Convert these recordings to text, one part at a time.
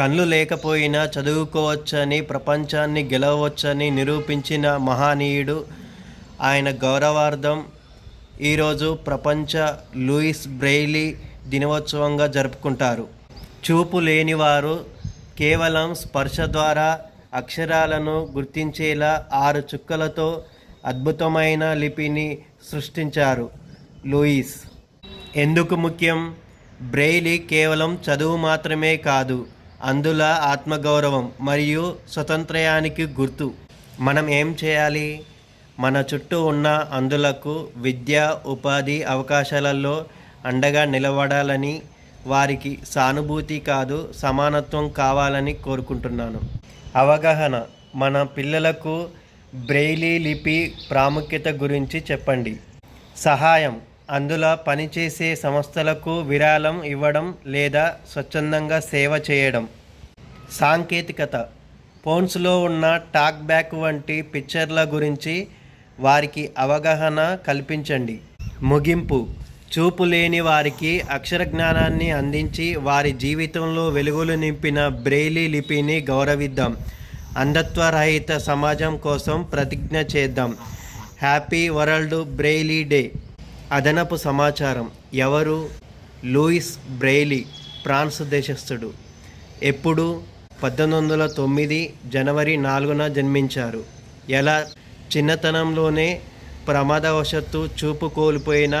కళ్ళు లేకపోయినా చదువుకోవచ్చని ప్రపంచాన్ని గెలవచ్చని నిరూపించిన మహనీయుడు ఆయన గౌరవార్థం ఈరోజు ప్రపంచ లూయిస్ బ్రెయిలీ దినోత్సవంగా జరుపుకుంటారు. చూపు లేనివారు కేవలం స్పర్శ ద్వారా అక్షరాలను గుర్తించేలా ఆరు చుక్కలతో అద్భుతమైన లిపిని సృష్టించారు లూయిస్. ఎందుకు ముఖ్యం? బ్రెయిలీ కేవలం చదువు మాత్రమే కాదు అందుల ఆత్మగౌరవం మరియు స్వతంత్రయానికి గుర్తు. మనం ఏం చేయాలి? మన చుట్టూ ఉన్న అందులకు విద్య ఉపాధి అవకాశాలలో అండగా నిలబడాలని వారికి సానుభూతి కాదు సమానత్వం కావాలని కోరుకుంటున్నాను. అవగాహన. మన పిల్లలకు బ్రెయిలీ లిపి ప్రాముఖ్యత గురించి చెప్పండి. సహాయం. అందులో పనిచేసే సంస్థలకు విరాళం ఇవ్వడం లేదా స్వచ్ఛందంగా సేవ చేయడం. సాంకేతికత. ఫోన్స్లో ఉన్న టాక్ బ్యాక్ వంటి పిక్చర్ల గురించి వారికి అవగాహన కల్పించండి. ముగింపు. చూపు లేని వారికి అక్షర జ్ఞానాన్ని అందించి వారి జీవితంలో వెలుగులు నింపిన బ్రెయిలీ లిపిని గౌరవిద్దాం. అంధత్వ రహిత సమాజం కోసం ప్రతిజ్ఞ చేద్దాం. Happy world Braille day. అదనపు సమాచారం ఎవరు? లూయిస్ బ్రెయిలీ ఫ్రాన్స్ దేశస్థుడు. ఎప్పుడు? పద్దెనిమిది వందల తొమ్మిది జనవరి నాలుగున జన్మించారు. ఎలా? చిన్నతనంలోనే ప్రమాదవశత్తు చూపు కోల్పోయిన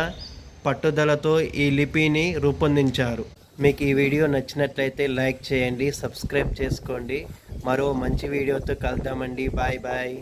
పట్టుదలతో ఈ లిపిని రూపొందించారు. మీకు ఈ వీడియో నచ్చినట్లయితే లైక్ చేయండి సబ్స్క్రైబ్ చేసుకోండి. మరో మంచి వీడియోతో కలుద్దామండి. Bye bye.